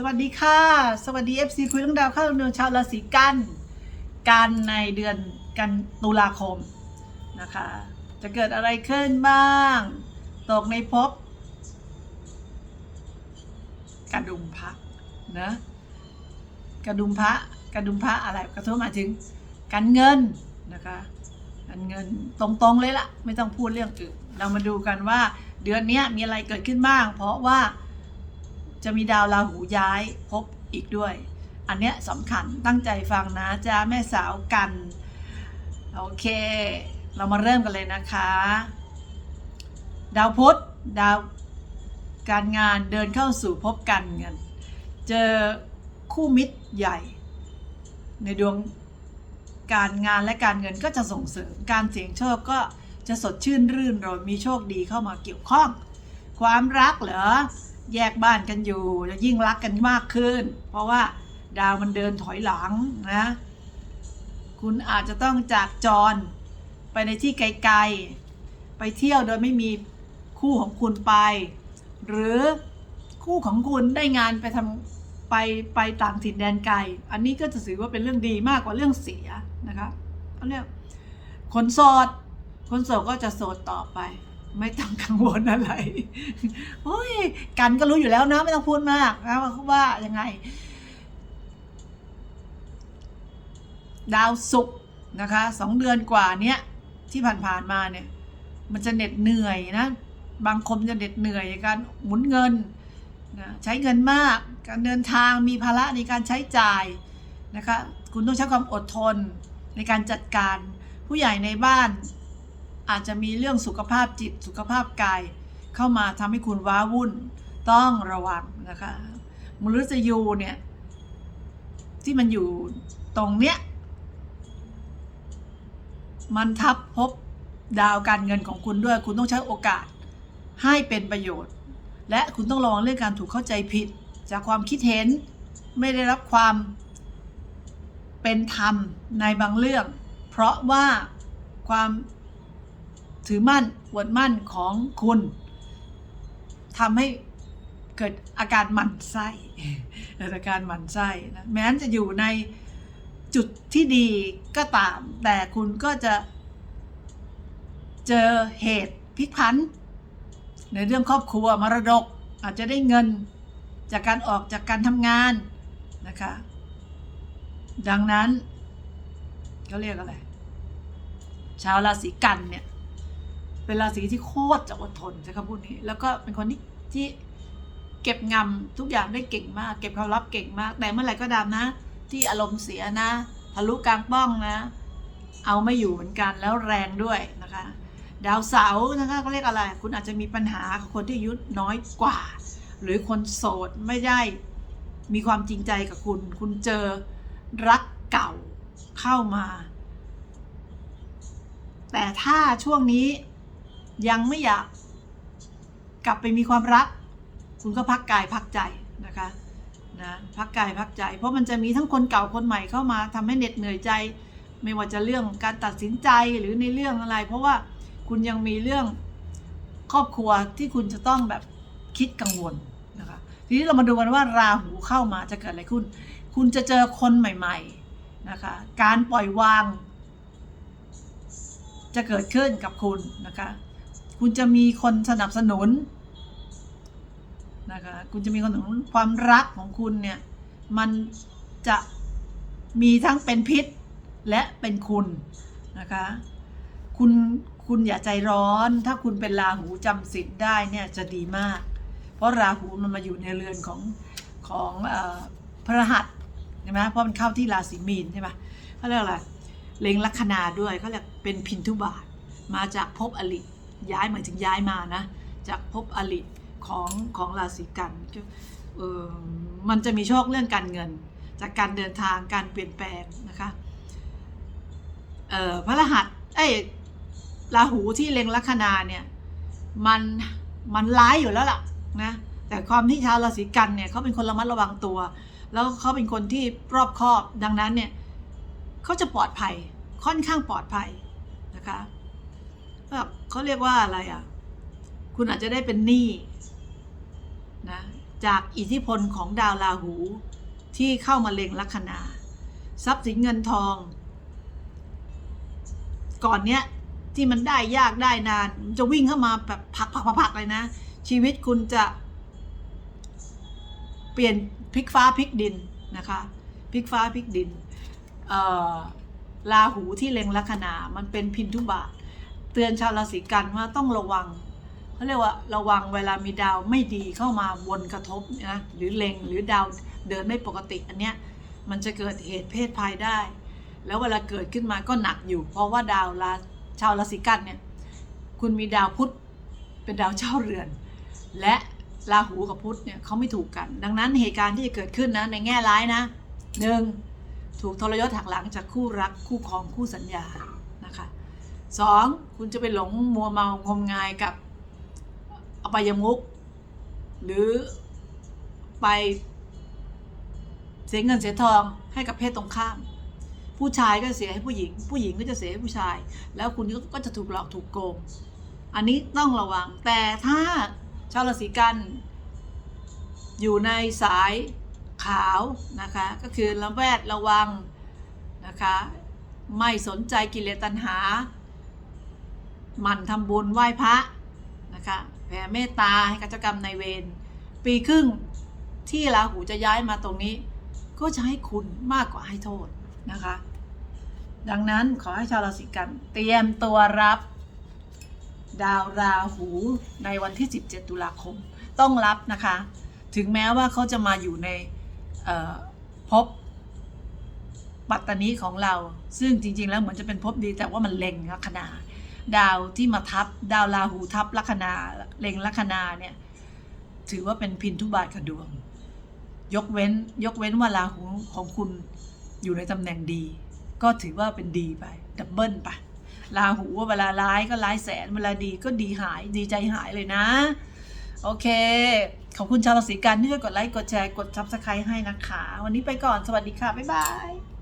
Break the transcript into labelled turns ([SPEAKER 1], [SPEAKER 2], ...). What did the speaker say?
[SPEAKER 1] สวัสดีค่ะ สวัสดี FC คุยเรื่องดาวข้าวเดือนชาวราศีกัน กันในเดือนกันตุลาคมนะคะ จะเกิดอะไรขึ้นบ้าง ตกในภพกระดุมพระนะกระดุมพระกระดุมพระอะไรกระทบหมาถึงการเงินนะคะการเงินตรงๆเลยละไม่ต้องพูดเรื่องอื่นเรามาดูกันว่าเดือนนี้มีอะไรเกิดขึ้นบ้าง เพราะว่า จะมีดาวราหูย้ายพบอีกด้วย อันเนี้ยสำคัญตั้งใจฟังนะจ้าแม่สาวกัน โอเค เรามาเริ่มกันเลยนะคะ ดาวพุธดาวการงานเดินเข้าสู่ภพการเงินเจอคู่มิตรใหญ่ ในดวงการงานและการเงินก็จะส่งเสริมการเสี่ยงโชคก็จะสดชื่นรื่นรมมีโชคดีเข้ามาเกี่ยวข้อง ความรักเหรอ แยกบ้านกันอยู่จะยิ่งรักกันมากขึ้น เพราะว่าดาวมันเดินถอยหลังนะ คุณอาจจะต้องจากจรไปในที่ไกลๆ ไปเที่ยวโดยไม่มีคู่ของคุณไป หรือคู่ของคุณได้งานไปทำไปไปต่างถิ่นแดนไกล อันนี้ก็จะถือว่าเป็นเรื่องดีมากกว่าเรื่องเสียนะคะเขาเรียกคนโสดคนโสดก็จะโสดต่อไป ไม่ต้องกังวลอะไรโอ้ยกันก็รู้อยู่แล้วนะ ไม่ต้องพูดมากนะว่ายังไง ดาวศุกร์นะคะสองเดือนกว่าเนี้ยที่ผ่านๆมาเนี่ย มันจะเหน็ดเหนื่อยนะ บางคนจะเหน็ดเหนื่อยในการหมุนเงินนะใช้เงินมากการเดินทางมีภาระในการใช้จ่ายนะคะ คุณต้องใช้ความอดทนในการจัดการผู้ใหญ่ในบ้าน อาจจะมีเรื่องสุขภาพจิตสุขภาพกาย เข้ามาทำให้คุณว้าวุ่นต้องระวังนะคะมฤตยูเนี่ย ที่มันอยู่ตรงเนี้ย มันทับพบดาวการเงินของคุณด้วย คุณต้องใช้โอกาสให้เป็นประโยชน์ และคุณต้องระวังเรื่องการถูกเข้าใจผิด จากความคิดเห็นไม่ได้รับความเป็นธรรมในบางเรื่อง เพราะว่าความ ถือมั่นอวดมั่นของคุณทำให้เกิดอาการหมั่นไส้อาการหมั่นไส้นะแม้นจะอยู่ในจุดที่ดีก็ตาม แต่คุณก็จะเจอเหตุพลิกผัน ในเรื่องครอบครัวมรดก อาจจะได้เงินจากการออกจากการทำงานนะคะ ดังนั้นเขาเรียกอะไรชาวราศีกันเนี่ย เป็นราศีที่โคตรจะอดทนใช้คำพูดนี้ แล้วก็เป็นคนที่ที่เก็บงำทุกอย่างได้เก่งมาก เก็บความลับเก่งมาก แต่เมื่อไหร่ก็ตามนะ ที่อารมณ์เสียนะทะลุกลางป้องนะ เอาไม่อยู่เหมือนกันแล้วแรงด้วยนะคะ ดาวเสาร์นะคะเขาเรียกอะไร คุณอาจจะมีปัญหากับคนที่อายุน้อยกว่า หรือคนโสดไม่ได้มีความจริงใจกับคุณ คุณเจอรักเก่าเข้ามา แต่ถ้าช่วงนี้ ยังไม่อยากกลับไปมีความรัก คุณก็พักกายพักใจนะคะนะพักกายพักใจ เพราะมันจะมีทั้งคนเก่าคนใหม่เข้ามาทำให้เหน็ดเหนื่อยใจ ไม่ว่าจะเรื่องการตัดสินใจหรือในเรื่องอะไร เพราะว่าคุณยังมีเรื่องครอบครัวที่คุณจะต้องแบบคิดกังวลนะคะทีนี้เรามาดูกันว่าราหูเข้ามาจะเกิดอะไรขึ้น คุณจะเจอคนใหม่ ๆนะคะ การปล่อยวาง จะเกิดขึ้นกับคุณนะคะ คุณจะมีคนสนับสนุนนะคะคุณจะมีคนสนับสนุนความรักของคุณเนี่ยมันจะมีทั้งเป็นพิษและเป็นคุณนะคะคุณคุณอย่าใจร้อน ถ้าคุณเป็นราหูจำศีลได้เนี่ยจะดีมาก เพราะราหูมันมาอยู่ในเรือนของของอพระหัสใช่ไหมเพราะมันเข้าที่ราศีมีนใช่ไหมเขาเรียกอะไรเล็งลัคนาด้วยเขาเรียกเป็นพินทุบาทมาจากภพอลิ ย้ายหมายถึงย้ายมานะ จากภพอลิของของราศีกันมันจะมีโชคเรื่องการเงิน จากการเดินทางการเปลี่ยนแปลงนะคะพระรหัสเอ้ยราหูที่เล็งลัคนาเนี่ยมันมันร้ายอยู่แล้วล่ะนะแต่ความที่ชาวราศีกันเนี่ยเขาเป็นคนระมัดระวังตัว แล้วเขาเป็นคนที่รอบคอบดังนั้นเนี่ยเขาจะปลอดภัยค่อนข้างปลอดภัยนะคะ แบบเขาเรียกว่าอะไรอะ คุณอาจจะได้เป็นหนี้นะจากอิทธิพลของดาวราหูที่เข้ามาเล็งลัคนาทรัพย์สินเงินทอง ก่อนเนี้ยที่มันได้ยากได้นานมันจะวิ่งเข้ามาแบบผักผักผักผักเลยนะ ชีวิตคุณจะ เปลี่ยนพลิกฟ้าพลิกดินนะคะพลิกฟ้าพลิกดินราหูที่เล็งลัคนา มันเป็นพินทุบาท ตือนชาวราศีกันว่าต้องระวังเขาเรียกว่าระวังเวลามีดาวไม่ดีเข้ามาวนกระทบนะหรือเล็งหรือดาวเดินไม่ปกติอันเนี้ยมันจะเกิดเหตุเพศภัยได้ แล้วเวลาเกิดขึ้นมาก็หนักอยู่ เพราะว่าดาวราชาวราศีกันเนี่ยคุณมีดาวพุธเป็นดาวเจ้าเรือน และราหูกับพุธเนี่ยเขาไม่ถูกกัน ดังนั้นเหตุการณ์ที่จะเกิดขึ้นนะในแง่ร้ายนะหนึ่งถูกทรยศหักหลังจากคู่รักคู่ครองคู่สัญญา สองคุณจะไปหลงมัวเมางมงายกับอบายมุกหรือไปเสียเงินเสียทองให้กับเพศตรงข้าม ผู้ชายก็เสียให้ผู้หญิง ผู้หญิงก็จะเสียให้ผู้ชาย แล้วคุณก็จะถูกหลอกถูกโกง อันนี้ต้องระวัง แต่ถ้าชาวราศีกัน อยู่ในสายขาวนะคะ ก็คือระแวดระวังนะคะ ไม่สนใจกิเลสตัณหา หมั่นทำบุญไหว้พระนะคะแผ่เมตตาให้กับเจ้ากรรมนายเวรปีครึ่งที่ราหูจะย้ายมาตรงนี้ ก็จะให้คุณมากกว่าให้โทษนะคะ ดังนั้นขอให้ชาวราศีกันเตรียมตัวรับ ดาวราหูในวันที่ 17 ตุลาคม ต้องรับนะคะ ถึงแม้ว่าเขาจะมาอยู่ในเอ่อภพปัตตานีของเรา ซึ่งจริง ๆ แล้วเหมือนจะเป็นภพดีแต่ว่ามันเล็งลัคนา ดาวที่มาทับ ดาวราหูทับลัคนาเล็งลัคนาเนี่ย ถือว่าเป็นพินทุบาทกับดวง ยกเว้นยกเว้นว่าราหูของคุณอยู่ในตำแหน่งดี ก็ถือว่าเป็นดีไปดับเบิลไปราหูว่าเวลาร้ายก็ร้ายแสน เวลาดีก็ดีหายดีใจหายเลยนะ โอเค ขอบคุณชาวราศีกันที่ช่วยกดไลค์กดแชร์กดซับสไครต์ให้นะคะ วันนี้ไปก่อนสวัสดีค่ะ บ๊ายบาย